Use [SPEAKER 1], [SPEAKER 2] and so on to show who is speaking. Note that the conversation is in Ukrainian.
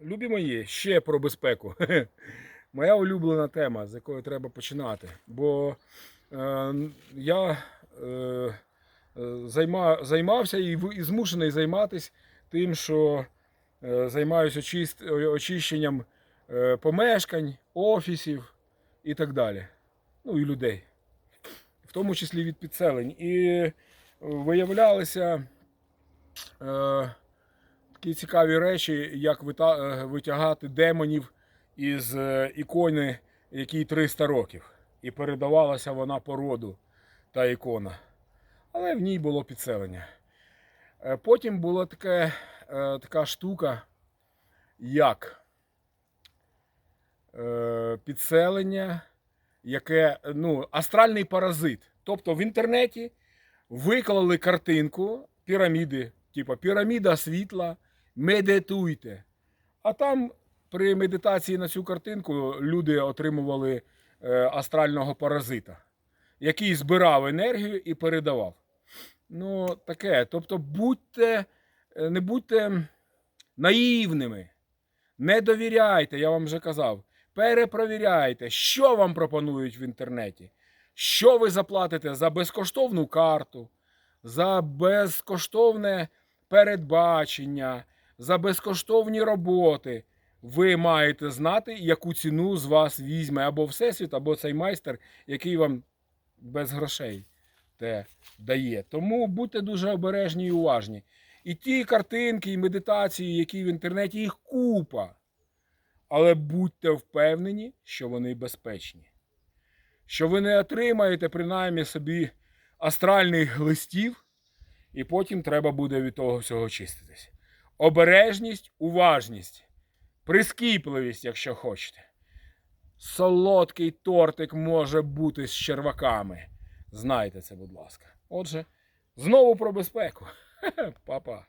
[SPEAKER 1] Любі мої, ще про безпеку. Моя улюблена тема, з якої треба починати. Бо е, я е, займа, займався і, і змушений займатися тим, що е, займаюся очист, очищенням е, помешкань, офісів і так далі. Ну і людей. В тому числі від підселень. І е, виявлялися. Е, такі цікаві речі, як е, витягати демонів із е, ікони, якій 300 років. І передавалася вона по роду, та ікона. Але в ній було підселення. Е, Потім була таке, така штука, як підселення, яке ну, астральний паразит. Тобто в інтернеті виклали картинку піраміди, типу піраміда світла, медитуйте. А там при медитації на цю картинку люди отримували е, астрального паразита, який збирав енергію і передавав. Ну, таке. Тобто, будьте, е, не будьте наївними, не довіряйте, я вам вже казав. Перепровіряйте, що вам пропонують в інтернеті. Що ви заплатите за безкоштовну карту, за безкоштовне передбачення, за безкоштовні роботи. Ви маєте знати, яку ціну з вас візьме або Всесвіт, або цей майстер, який вам без грошей те дає. Тому будьте дуже обережні і уважні. І ті картинки, і медитації, які в інтернеті, їх купа. Але будьте впевнені, що вони безпечні. Що ви не отримаєте принаймні собі астральних листів, і потім треба буде від того всього чиститись. Обережність, уважність, прискіпливість, якщо хочете. Солодкий тортик може бути з черваками. Знайте це, будь ласка. Отже, знову про безпеку. Па-па.